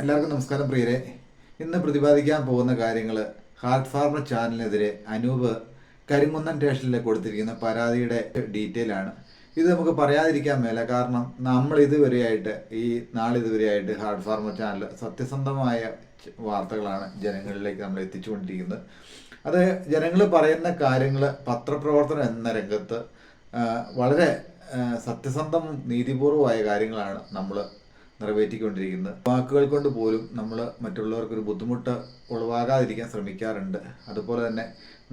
എല്ലാവർക്കും നമസ്കാരം പ്രിയരെ. ഇന്ന് പ്രതിപാദിക്കാൻ പോകുന്ന കാര്യങ്ങൾ ഹാർട്ട് ഫാർമർ ചാനലിനെതിരെ അനൂപ് കരിങ്കുന്നൻ സ്റ്റേഷനിൽ കൊടുത്തിരിക്കുന്ന പരാതിയുടെ ഡീറ്റെയിൽ ആണ്. ഇത് നമുക്ക് പറയാതിരിക്കാൻ മേല. കാരണം നമ്മൾ ഇതുവരെയായിട്ട് ഈ നാളിതുവരെയായിട്ട് ഹാർട്ട് ഫാർമർ ചാനൽ സത്യസന്ധമായ വാർത്തകളാണ് ജനങ്ങളിലേക്ക് നമ്മൾ എത്തിച്ചുകൊണ്ടിരിക്കുന്നത്. അത് ജനങ്ങൾ പറയുന്ന കാര്യങ്ങൾ പത്രപ്രവർത്തനം എന്ന രംഗത്ത് വളരെ സത്യസന്ധം സത്യസന്ധവും നീതിപൂർവമായ കാര്യങ്ങളാണ് നമ്മൾ നിറവേറ്റിക്കൊണ്ടിരിക്കുന്നത്. വാക്കുകൾ കൊണ്ട് പോലും നമ്മൾ മറ്റുള്ളവർക്ക് ഒരു ബുദ്ധിമുട്ട് ഉളവാകാതിരിക്കാൻ ശ്രമിക്കാറുണ്ട്. അതുപോലെ തന്നെ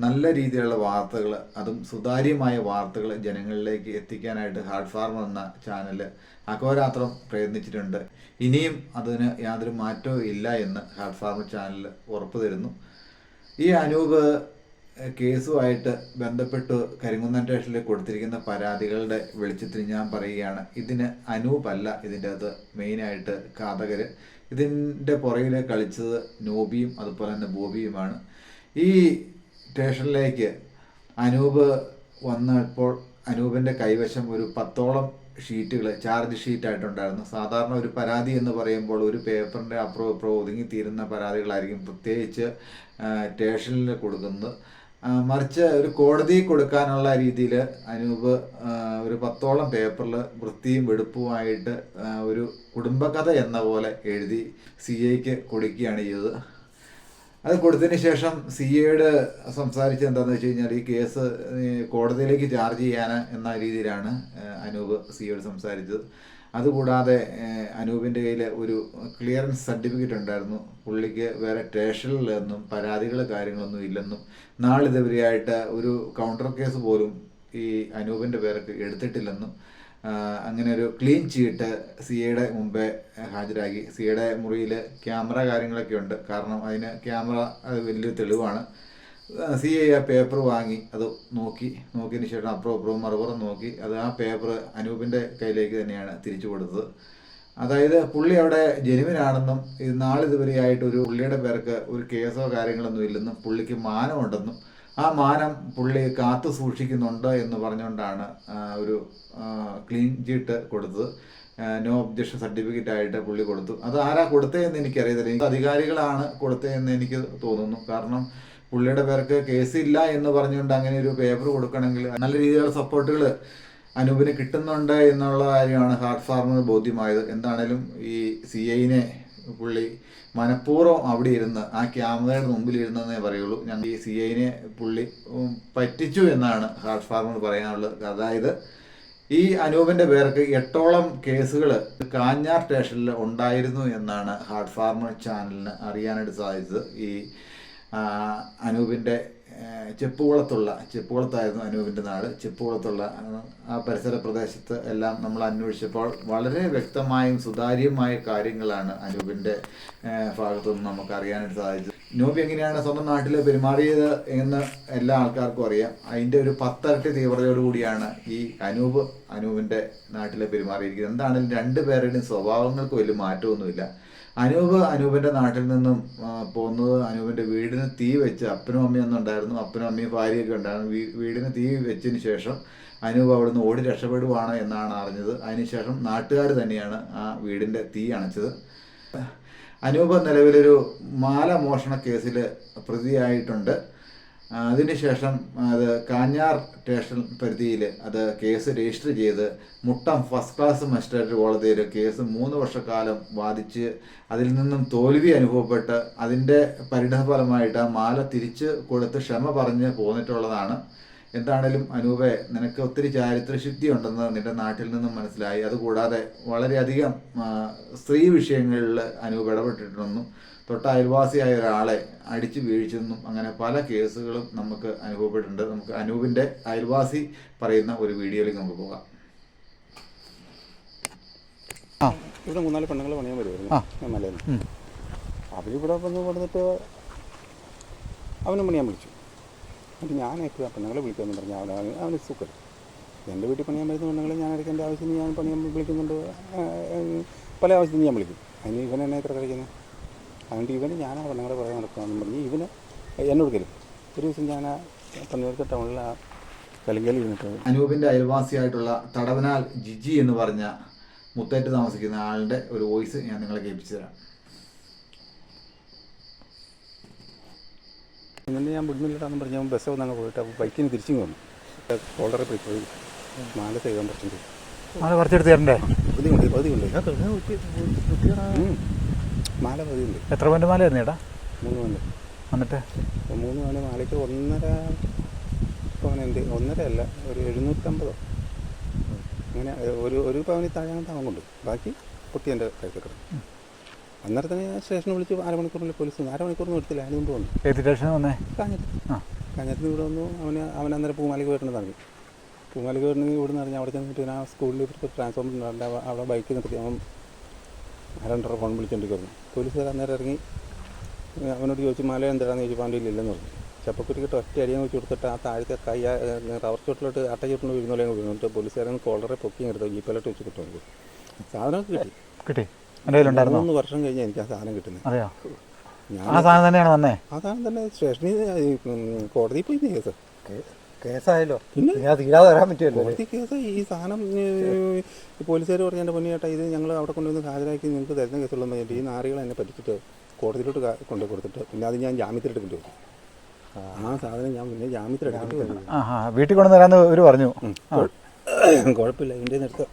നല്ല രീതിയിലുള്ള വാർത്തകൾ അതും സുതാര്യമായ വാർത്തകൾ ജനങ്ങളിലേക്ക് എത്തിക്കാനായിട്ട് ഹാർട്ട് ഫാർമർ എന്ന ചാനൽ അഹോരാത്രം പ്രയത്നിച്ചിട്ടുണ്ട്. ഇനിയും അതിന് യാതൊരു മാറ്റവും ഇല്ല എന്ന് ഹാർട്ട് ഫാർമർ ചാനൽ ഉറപ്പ് തരുന്നു ഈ അനൂപ് കേസുമായിട്ട് ബന്ധപ്പെട്ട് കരിങ്കുന്നം സ്റ്റേഷനിൽ കൊടുത്തിരിക്കുന്ന പരാതികളുടെ വെളിച്ചത്തിൽ ഞാൻ പറയുകയാണ്. ഇതിന് അനൂപല്ല ഇതിന്റെ അകത്ത് മെയിനായിട്ട് ഘാതകർ ഇതിന്റെ പുറകിൽ കളിച്ചത് നോബിയും അതുപോലെ തന്നെ ബോബിയുമാണ്. ഈ സ്റ്റേഷനിലേക്ക് അനൂപ് വന്നപ്പോൾ അനൂപിന്റെ കൈവശം ഒരു പത്തോളം ഷീറ്റുകൾ ചാർജ് ഷീറ്റായിട്ടുണ്ടായിരുന്നു. സാധാരണ ഒരു പരാതി എന്ന് പറയുമ്പോൾ ഒരു പേപ്പറിന്റെ അപ്രോ ഇപ്പുറവും ഒതുങ്ങിത്തീരുന്ന പരാതികളായിരിക്കും പ്രത്യേകിച്ച് സ്റ്റേഷനിൽ കൊടുക്കുന്നത്. മറിച്ച് ഒരു കോടതി കൊടുക്കാനുള്ള രീതിയിൽ അനൂപ് ഒരു പത്തോളം പേപ്പറിൽ വൃത്തിയും വെടുപ്പുമായിട്ട് ഒരു കുടുംബകഥ എന്ന പോലെ എഴുതി സി എക്ക് കൊടുക്കുകയാണ് ചെയ്തത്. അത് കൊടുത്തതിന് ശേഷം സി എയുടെ സംസാരിച്ചത് എന്താണെന്ന് വെച്ച് കഴിഞ്ഞാൽ ഈ കേസ് കോടതിയിലേക്ക് ചാർജ് ചെയ്യാൻ എന്ന രീതിയിലാണ് അനൂപ് സി എയോട് സംസാരിച്ചത്. അതുകൂടാതെ അനൂപിന്റെ കയ്യിൽ ഒരു ക്ലിയറൻസ് സർട്ടിഫിക്കറ്റ് ഉണ്ടായിരുന്നു. പുള്ളിക്ക് വേറെ സ്റ്റേഷനിലൊന്നും പരാതികൾ കാര്യങ്ങളൊന്നും ഇല്ലെന്നും നാളിതുവരെയായിട്ട് ഒരു കൗണ്ടർ കേസ് പോലും ഈ അനൂപിന്റെ പേർക്ക് എടുത്തിട്ടില്ലെന്നും അങ്ങനെ ഒരു ക്ലീൻ ചീട്ട് സി എയുടെ മുമ്പേ ഹാജരാക്കി. സി എയുടെ മുറിയിൽ ക്യാമറ കാര്യങ്ങളൊക്കെ ഉണ്ട്. കാരണം അതിന് ക്യാമറ അത് വലിയ തെളിവാണ്. സി ഐ ആ പേപ്പർ വാങ്ങി. അത് നോക്കി. നോക്കിയതിന് ശേഷം അപ്പുറം അപ്പുറവും മറുപുറം നോക്കി. അത് ആ പേപ്പർ അനൂപിന്റെ കയ്യിലേക്ക് തന്നെയാണ് തിരിച്ചു കൊടുത്തത്. അതായത് പുള്ളി അവിടെ ജനുവിനാണെന്നും ഇത് നാളിതുവരെയായിട്ട് ഒരു പുള്ളിയുടെ പേർക്ക് ഒരു കേസോ കാര്യങ്ങളൊന്നും ഇല്ലെന്നും പുള്ളിക്ക് മാനമുണ്ടെന്നും ആ മാനം പുള്ളി കാത്തു സൂക്ഷിക്കുന്നുണ്ട് എന്ന് പറഞ്ഞുകൊണ്ടാണ് ഒരു ക്ലീൻ ചീട്ട് കൊടുത്തത്. നോ ഒബ്ജക്ഷൻ സർട്ടിഫിക്കറ്റ് ആയിട്ട് പുള്ളി കൊടുത്തു. അത് ആരാ കൊടുത്തതെന്ന് എനിക്കറിയത്തില്ല. എനിക്ക് അധികാരികളാണ് കൊടുത്തതെന്ന് എനിക്ക് തോന്നുന്നു. കാരണം പുള്ളിയുടെ പേർക്ക് ഇല്ല എന്ന് പറഞ്ഞുകൊണ്ട് അങ്ങനെ ഒരു പേപ്പർ കൊടുക്കണമെങ്കിൽ നല്ല രീതിയിലുള്ള സപ്പോർട്ടുകൾ അനൂപിന് കിട്ടുന്നുണ്ട് എന്നുള്ള കാര്യമാണ് ഹാർട്ട് ഫാർമർ ബോധ്യമായത്. എന്താണേലും ഈ സി ഐനെ പുള്ളി മനഃപൂർവം അവിടെ ഇരുന്ന് ആ ക്യാമറയുടെ മുമ്പിൽ ഇരുന്നെന്നേ പറയുള്ളൂ. ഞങ്ങൾ ഈ സി ഐനെ പുള്ളി പറ്റിച്ചു എന്നാണ് ഹാർട്ട് ഫാർമർ പറയാനുള്ളത്. അതായത് ഈ അനൂപിന്റെ പേർക്ക് എട്ടോളം കേസുകൾ കാഞ്ഞാർ സ്റ്റേഷനിൽ ഉണ്ടായിരുന്നു എന്നാണ് ഹാർട്ട് ഫാർമർ ചാനലിന് അറിയാനായിട്ട് സാധിച്ചത്. ഈ ഏഹ്, ചെപ്പുകുളത്തുള്ള ചെപ്പുകുളത്തായിരുന്നു അനൂപിന്റെ നാട്. ചെപ്പുകുളത്തുള്ള ആ, പരിസര പ്രദേശത്ത് എല്ലാം നമ്മൾ അന്വേഷിച്ചപ്പോൾ വളരെ വ്യക്തമായും സുതാര്യമായ കാര്യങ്ങളാണ് അനൂപിന്റെ ഭാഗത്തു നിന്ന് നമുക്ക് അറിയാനായിട്ട് സാധിച്ചത്. നോബി എങ്ങനെയാണ് സ്വന്തം നാട്ടിൽ പെരുമാറിയത് എന്ന് എല്ലാ ആൾക്കാർക്കും അറിയാം. അതിന്റെ ഒരു പത്തരട്ടി തീവ്രതയോടു കൂടിയാണ് ഈ അനൂപ് അനൂപിന്റെ നാട്ടിലെ പെരുമാറിയിരിക്കുന്നത്. എന്താണെങ്കിലും രണ്ട് പേരുടെയും സ്വഭാവങ്ങൾക്ക് വലിയ മാറ്റമൊന്നുമില്ല. അനൂപ് അനൂപിന്റെ നാട്ടിൽ നിന്നും പോകുന്നത് അനൂപിന്റെ വീടിന് തീ വെച്ച് അപ്പനും അമ്മയും ഒന്നും ഉണ്ടായിരുന്നു. അപ്പനും അമ്മയും ഭാര്യയൊക്കെ ഉണ്ടായിരുന്നു. വീടിന് തീ വെച്ചതിന് ശേഷം അനൂപ് അവിടുന്ന് ഓടി രക്ഷപ്പെടുവാണ് എന്നാണ് അറിഞ്ഞത്. അതിനുശേഷം നാട്ടുകാർ തന്നെയാണ് ആ വീടിന്റെ തീ അണച്ചത്. അനൂപ് നിലവിലൊരു മാല മോഷണ കേസിൽ പ്രതിയായിട്ടുണ്ട്. അതിനുശേഷം അത് കാഞ്ഞാർ സ്റ്റേഷൻ പരിധിയിൽ അത് കേസ് രജിസ്റ്റർ ചെയ്ത് മുട്ടം ഫസ്റ്റ് ക്ലാസ് മജിസ്ട്രേറ്റ് കോടതിയിൽ കേസ് മൂന്ന് വർഷക്കാലം വാദിച്ച് അതിൽ നിന്നും തോൽവി അനുഭവപ്പെട്ട് അതിന്റെ പരിണതഫലമായിട്ട് ആ മാല തിരിച്ച് കൊടുത്ത് ക്ഷമ പറഞ്ഞ് പോന്നിട്ടുള്ളതാണ്. എന്താണേലും അനൂപെ നിനക്ക് ഒത്തിരി ചാരിത്രശുദ്ധി ഉണ്ടെന്ന് നിന്റെ നാട്ടിൽ നിന്നും മനസ്സിലായി. അതുകൂടാതെ വളരെയധികം സ്ത്രീ വിഷയങ്ങളിൽ അനൂപ് ഇടപെട്ടിട്ടുണ്ടെന്നും തൊട്ട അയൽവാസിയായ ഒരാളെ അടിച്ചു വീഴ്ചെന്നും അങ്ങനെ പല കേസുകളും നമുക്ക് അനുഭവപ്പെട്ടിട്ടുണ്ട്. നമുക്ക് അനൂപിന്റെ അയൽവാസി പറയുന്ന ഒരു വീഡിയോയിലേക്ക് നമുക്ക് പോകാം. ഇവിടെ മൂന്നാൽ പെണ്ണുങ്ങൾ പണിയാൻ വരുമായിരുന്നു മലയിൽ അവരിവിടെ വന്ന് പണിതിട്ട് അവനും പണിയാൻ വിളിച്ചു. എന്നിട്ട് ഞാൻ എപ്പോഴും പെണ്ണുങ്ങളെ വിളിക്കുമെന്ന് പറഞ്ഞു. അവൻ അവന് അവന് സുഖം എന്റെ വീട്ടിൽ പണിയാൻ വരുന്ന പെണ്ണുങ്ങളെ ഞാൻ എന്റെ ആവശ്യത്തിന് ഞാൻ പണിയാൻ വിളിക്കുന്നുണ്ട്. പല ആവശ്യത്തിന് ഞാൻ വിളിക്കും. അതിന് ഇവൻ എന്നെ എത്ര കഴിക്കുന്നത് അതുകൊണ്ട് ഇവന് ഞാൻ ആ പെണ്ണുങ്ങളെ പറയാൻ നടക്കുകയെന്ന് പറഞ്ഞ് ഇവന് എന്നോട് കരും ഒരു ദിവസം ഞാൻ ആ ടൗണിൽ ആ കലിങ്കലി ഇരുന്നിട്ട് അനൂപിന്റെ അയൽവാസിയായിട്ടുള്ള തടവനാൽ ജിജി എന്ന് പറഞ്ഞ മുത്തേറ്റ് താമസിക്കുന്ന ആളുടെ ഒരു വോയിസ് ഞാൻ നിങ്ങളെ കേൾപ്പിച്ചു തരാം. ഇങ്ങനെ ഞാൻ വിടുന്നില്ലാന്ന് പറഞ്ഞ് ഞാൻ ബസ് വന്നങ്ങ് പോയിട്ട് അപ്പോൾ ബൈക്കിന് തിരിച്ചു വന്നു. കോളറെ പോയി പോയി. മാല ചെയ്താൻ പറ്റുന്നു മാല പറിച്ചെടുത്ത് തരണ്ടേ? പതിയുണ്ട് പതിയുണ്ട് മാല പതിയുണ്ട് എത്ര പവന്റെ മാലയായിരുന്നു ഏടാ മൂന്ന് പവന്റെ. എന്നിട്ട് മൂന്ന് പവന്റെ മാലയ്ക്ക് ഒന്നര പവനുണ്ട് ഒന്നര അല്ല ഒരു എഴുന്നൂറ്റമ്പതോ. അങ്ങനെ ഒരു ഒരു പവനിൽ താഴെ താങ്ങുണ്ട് കൊണ്ട് ബാക്കി കുട്ടി എന്റെ കൈ കിടക്കും അന്നേരം തന്നെ ഞാൻ സ്റ്റേഷനിൽ വിളിച്ച് അരമണിക്കൂറിൽ പോലീസ് വന്നു. അരമണിക്കൂറിന് എടുത്തില്ല അതിന് മുമ്പ് വന്നു. ഏത് സ്റ്റേഷനിൽ വന്നേ? കാഞ്ഞിട്ട് ആ. കാഞ്ഞിട്ട് ഇവിടെ വന്നു. അവന് അവൻ അന്നേരം പൂമാലിക്ക് പോയിട്ടുണ്ട് ഇറങ്ങി പൂമാലിക്ക് പോയിട്ടുണ്ടെങ്കിൽ ഇവിടെ നിന്ന് ഇറങ്ങി അവിടെ ചെന്നിട്ട് ഞാൻ സ്കൂളിൽ ഇവർക്ക് ട്രാൻസ്ഫോമർ ഉണ്ട്. അവിടെ ബൈക്ക് ബൈക്കിൽ നിർത്തി അവൻ അരണ്ടര ഫോൺ വിളിച്ചുകൊണ്ടിരിക്കുന്നു പോലീസുകാർ അന്നേരം ഇറങ്ങി. അവനോട് ചോദിച്ചു മല എന്താണെന്ന് ചോദിച്ചു ഇല്ലെന്ന് പറഞ്ഞു. ചപ്പക്കുറ്റിക്കിട്ട് ഒറ്റ അടിയാൻ വെച്ച് കൊടുത്തിട്ട് ആ താഴത്തെ കൈ റവർ ചോട്ടിലോട്ട് അട്ട ചുട്ടുണ്ട് വീഴുന്നോലെ വീണിട്ട് പോലീസുകാരൻ കോളറെ പൊക്കി എടുത്തു ജീപ്പിലോട്ട് വെച്ച് കിട്ടും സാധനമൊക്കെ കിട്ടി. കിട്ടി. എന്റെ കയ്യിലുണ്ടായിരുന്നോ മൂന്ന് വർഷം കഴിഞ്ഞാൽ എനിക്ക് ആ സാധനം കിട്ടുന്നത്. അതെയോ? ആ സാധനം തന്നെയാണ് വന്നേ? ആ സാധനം തന്നെ സ്റ്റേഷനിൽ കോടതിയിൽ പോയി കേസ്. കേസായല്ലോ. പിന്നെ? തീരാതെ വരാൻ പറ്റുമല്ലോ. കോടതി കേസ് ഈ സാധനം പോലീസുകാർ പറഞ്ഞ എന്റെ പൊന്നിയേട്ടാ ഇത് ഞങ്ങൾ അവിടെ കൊണ്ടുവന്ന് ഹാജരാക്കി നിങ്ങൾക്ക് തരുന്ന കേസുള്ള ഈ നാറികൾ എന്നെ പറ്റിച്ചിട്ട് കോടതിയിലോട്ട് കൊണ്ട് കൊടുത്തിട്ട് പിന്നെ അത് ഞാൻ ജാമ്യത്തിലെടുക്കേണ്ടി വരും. ആ സാധനം ഞാൻ പിന്നെ ജാമ്യത്തിലെടുക്കേണ്ടി വരും. വീട്ടിൽ കൊണ്ടു തരാമെന്ന് ഒരു പറഞ്ഞു. കുഴപ്പമില്ല ഇതിന്റെ അടുത്ത്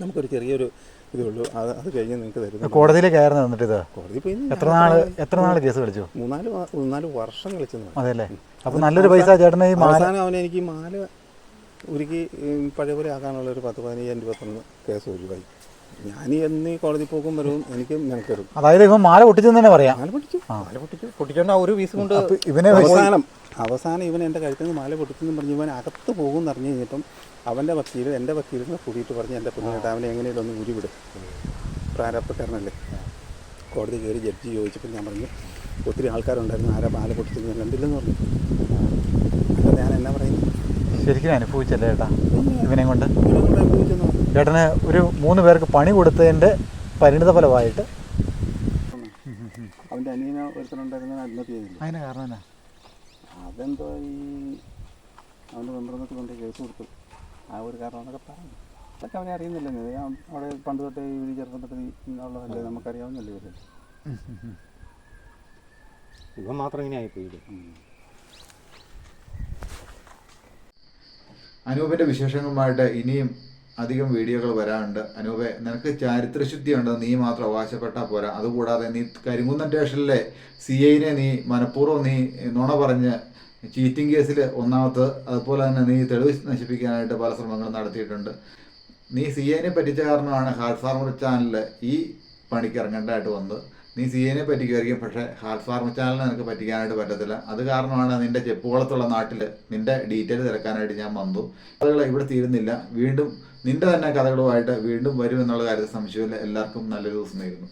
നമുക്കൊരു ചെറിയൊരു ഇതേ ഉള്ളൂ. അത് അത് കഴിഞ്ഞ് നിങ്ങൾക്ക് തരുന്നു കോടതിയിലേക്കായിരുന്നു എന്നിട്ട് ഇത്? കോടതി പോയി എത്ര നാൾ എത്ര നാൾ കേസ് കളിച്ചു? മൂന്നാൽ മാ- മൂന്നാൽ വർഷം കളിച്ചെന്ന് പറഞ്ഞു. അതെല്ലേ അപ്പൊ നല്ലൊരു പൈസ ചേട്ടന് ഈ മാല അവസാനം അവൻ എനിക്ക് ഈ മാല ഉരുക്കി ഉം, പഴയ പോലെ ആക്കാനുള്ള ഒരു പത്ത് പതിനയ്യായിരം രൂപ തന്നു കേസ് ഒഴിവായി. ഞാൻ എന്ന് ഈ കോടതി പോക്കും വരും എനിക്ക് മെനക്കെടും അതായത് ഇവൻ മാല പൊട്ടിച്ചെന്ന് തന്നെ പറയാം. മാല പൊട്ടിച്ചു. മാല പൊട്ടിച്ചു. പൊട്ടിച്ചോണ്ട് ആ ഒരു പീസ് കൊണ്ട് അപ്പൊ ഇവനെ അവസാനം അവസാനം ഇവൻ എന്റെ കഴുത്തിൽ നിന്ന് മാല പൊട്ടിക്കുന്നു പറഞ്ഞ് ഇവൻ അകത്ത് പോകും എന്ന് അറിഞ്ഞു കഴിഞ്ഞിട്ടും അവന്റെ വക്കീൽ എന്റെ വക്കീലിനെ കൂടിയിട്ട് പറഞ്ഞ് എന്റെ പൊന്നിട്ട് അവനെ എങ്ങനെയും ഒന്ന് ഊരിവിടും. പ്രാരബ്ധക്കാരനല്ലേ കോടതി കയറി ജഡ്ജി ചോദിച്ചപ്പോൾ ഞാൻ പറഞ്ഞു ഒത്തിരി ആൾക്കാരുണ്ടായിരുന്നു ആരാ മാല പൊട്ടിച്ചത് ഞാൻ കണ്ടില്ലെന്ന് പറഞ്ഞു. അപ്പോൾ ഞാൻ എന്നാ പറയുന്നു? ശരിക്കും അനുഭവിച്ചല്ലേ ചേട്ടാ ഇവനെ കൊണ്ട്? ചേട്ടന് ഒരു മൂന്ന് പേർക്ക് പണി കൊടുത്തതിന്റെ പരിണിത ഫലമായിട്ട് അവന്റെ അനിയനെ ഒരുത്തനുണ്ടായിരുന്ന ആത്മഹത്യ അതിന് കാരണം എന്നാ? അതെന്തോ ഈ അവന്റെ മെമ്പർന്നത്ത് കൊണ്ട് കേസ് കൊടുത്തു. ആ ഒരു കാരണം എന്നൊക്കെ പറഞ്ഞു. അതൊക്കെ അവനെ അറിയുന്നില്ലെന്ന് ഞാൻ അവിടെ പണ്ട് തൊട്ടേ ഈ ചെറുപ്പം തൊട്ട് ഉള്ളതല്ലേ? നമുക്കറിയാവുന്നല്ലേ ഇവർ ഇവൻ മാത്രം ഇങ്ങനെ ആയിപ്പോയി അനൂപിന്റെ വിശേഷങ്ങളുമായിട്ട് ഇനിയും അധികം വീഡിയോകൾ വരാനുണ്ട്. അനൂപെ നിനക്ക് ചാരിത്രശുദ്ധി ഉണ്ട്? നീ മാത്രം അവകാശപ്പെട്ടാൽ പോരാ. അതുകൂടാതെ നീ കരിങ്കുന്നം സ്റ്റേഷനിലെ സി ഐനെ നീ മനഃപൂർവം നീ നുണ പറഞ്ഞ് ചീറ്റിംഗ് കേസിൽ ഒന്നാമത് അതുപോലെ തന്നെ നീ തെളിവ് നശിപ്പിക്കാനായിട്ട് പല ശ്രമങ്ങളും നടത്തിയിട്ടുണ്ട്. നീ സി എനെ പറ്റിച്ച കാരണമാണ് ഹാർട്ട് ഫാർമർ ചാനലിൽ ഈ പണിക്ക് ഇറങ്ങേണ്ടതായിട്ട് വന്നത്. നീ സി എനെ പറ്റിക്കുമായിരിക്കും പക്ഷേ ഹാർട്ട് ഫാർമർ ചാനലിന് നിനക്ക് പറ്റിക്കാനായിട്ട് പറ്റത്തില്ല. അത് കാരണമാണ് നിന്റെ ചെപ്പുകുളത്തുള്ള നാട്ടിൽ നിന്റെ ഡീറ്റെയിൽ തിരക്കാനായിട്ട് ഞാൻ വന്നു. കഥകൾ ഇവിടെ തീരുന്നില്ല. വീണ്ടും നിന്റെ തന്നെ കഥകളുമായിട്ട് വീണ്ടും വരും എന്നുള്ള കാര്യത്തിൽ സംശയമില്ല. എല്ലാവർക്കും നല്ലൊരു ദിവസം നേരുന്നു.